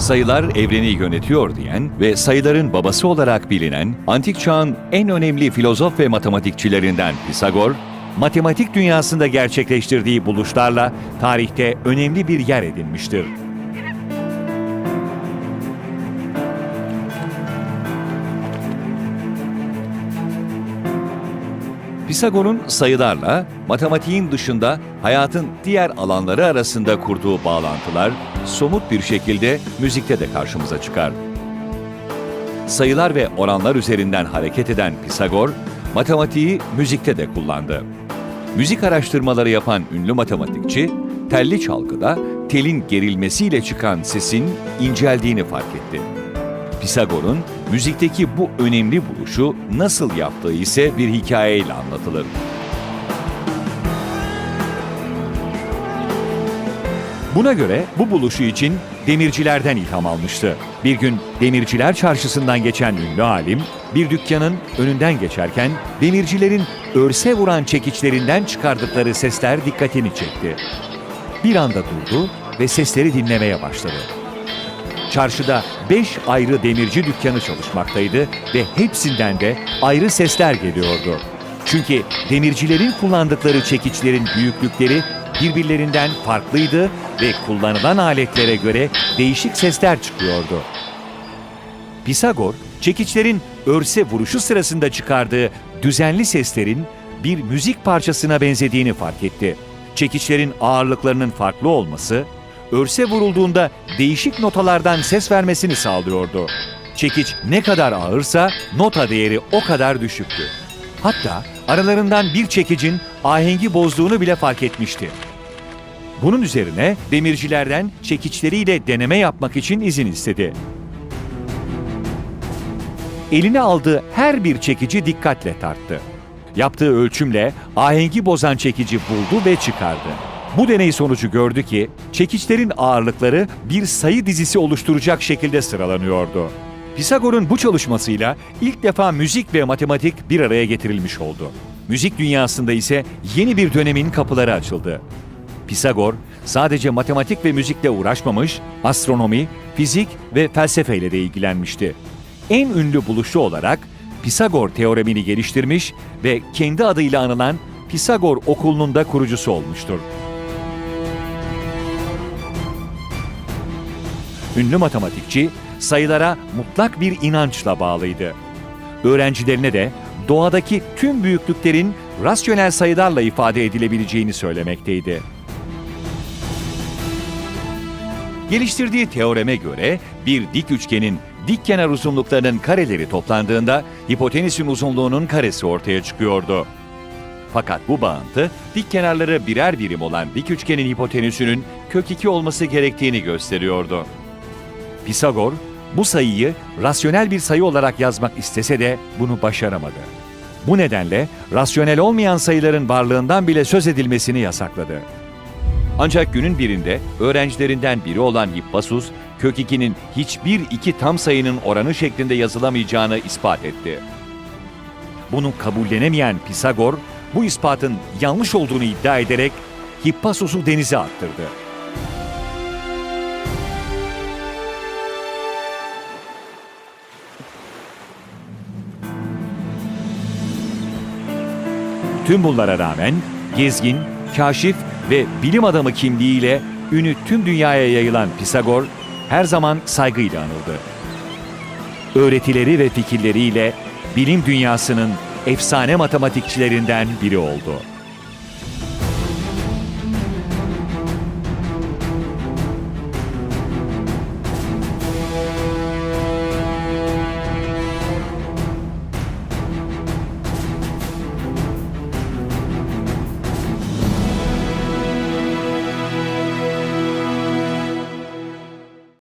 sayılar evreni yönetiyor diyen ve sayıların babası olarak bilinen antik çağın en önemli filozof ve matematikçilerinden Pisagor, matematik dünyasında gerçekleştirdiği buluşlarla tarihte önemli bir yer edinmiştir. Pisagor'un sayılarla matematiğin dışında hayatın diğer alanları arasında kurduğu bağlantılar somut bir şekilde müzikte de karşımıza çıkar. Sayılar ve oranlar üzerinden hareket eden Pisagor, matematiği müzikte de kullandı. Müzik araştırmaları yapan ünlü matematikçi, telli çalgıda telin gerilmesiyle çıkan sesin inceldiğini fark etti. Pisagor'un müzikteki bu önemli buluşu nasıl yaptığı ise bir hikayeyle anlatılır. Buna göre bu buluşu için demircilerden ilham almıştı. Bir gün demirciler çarşısından geçen ünlü alim, bir dükkanın önünden geçerken demircilerin örse vuran çekiçlerinden çıkardıkları sesler dikkatini çekti. Bir anda durdu ve sesleri dinlemeye başladı. Çarşıda beş ayrı demirci dükkanı çalışmaktaydı ve hepsinden de ayrı sesler geliyordu. Çünkü demircilerin kullandıkları çekiçlerin büyüklükleri birbirlerinden farklıydı ve kullanılan aletlere göre değişik sesler çıkıyordu. Pisagor, çekiçlerin örse vuruşu sırasında çıkardığı düzenli seslerin bir müzik parçasına benzediğini fark etti. Çekiçlerin ağırlıklarının farklı olması, örse vurulduğunda değişik notalardan ses vermesini sağlıyordu. Çekiç ne kadar ağırsa nota değeri o kadar düşüktü. Hatta aralarından bir çekicin ahengi bozduğunu bile fark etmişti. Bunun üzerine demircilerden çekiçleriyle deneme yapmak için izin istedi. Eline aldığı her bir çekici dikkatle tarttı. Yaptığı ölçümle ahengi bozan çekici buldu ve çıkardı. Bu deney sonucu gördü ki çekiçlerin ağırlıkları bir sayı dizisi oluşturacak şekilde sıralanıyordu. Pisagor'un bu çalışmasıyla ilk defa müzik ve matematik bir araya getirilmiş oldu. Müzik dünyasında ise yeni bir dönemin kapıları açıldı. Pisagor sadece matematik ve müzikle uğraşmamış, astronomi, fizik ve felsefeyle de ilgilenmişti. En ünlü buluşu olarak Pisagor teoremini geliştirmiş ve kendi adıyla anılan Pisagor Okulu'nun da kurucusu olmuştur. Ünlü matematikçi sayılara mutlak bir inançla bağlıydı. Öğrencilerine de doğadaki tüm büyüklüklerin rasyonel sayılarla ifade edilebileceğini söylemekteydi. Geliştirdiği teoreme göre bir dik üçgenin dik kenar uzunluklarının kareleri toplandığında hipotenüsün uzunluğunun karesi ortaya çıkıyordu. Fakat bu bağıntı dik kenarları birer birim olan dik üçgenin hipotenüsünün kök 2 olması gerektiğini gösteriyordu. Pisagor bu sayıyı rasyonel bir sayı olarak yazmak istese de bunu başaramadı. Bu nedenle rasyonel olmayan sayıların varlığından bile söz edilmesini yasakladı. Ancak günün birinde öğrencilerinden biri olan Hippasus, kök 2'nin hiçbir iki tam sayının oranı şeklinde yazılamayacağını ispat etti. Bunu kabullenemeyen Pisagor, bu ispatın yanlış olduğunu iddia ederek Hippasus'u denize attırdı. Tüm bunlara rağmen gezgin, kaşif ve bilim adamı kimliğiyle ünü tüm dünyaya yayılan Pisagor her zaman saygıyla anıldı. Öğretileri ve fikirleriyle bilim dünyasının efsane matematikçilerinden biri oldu.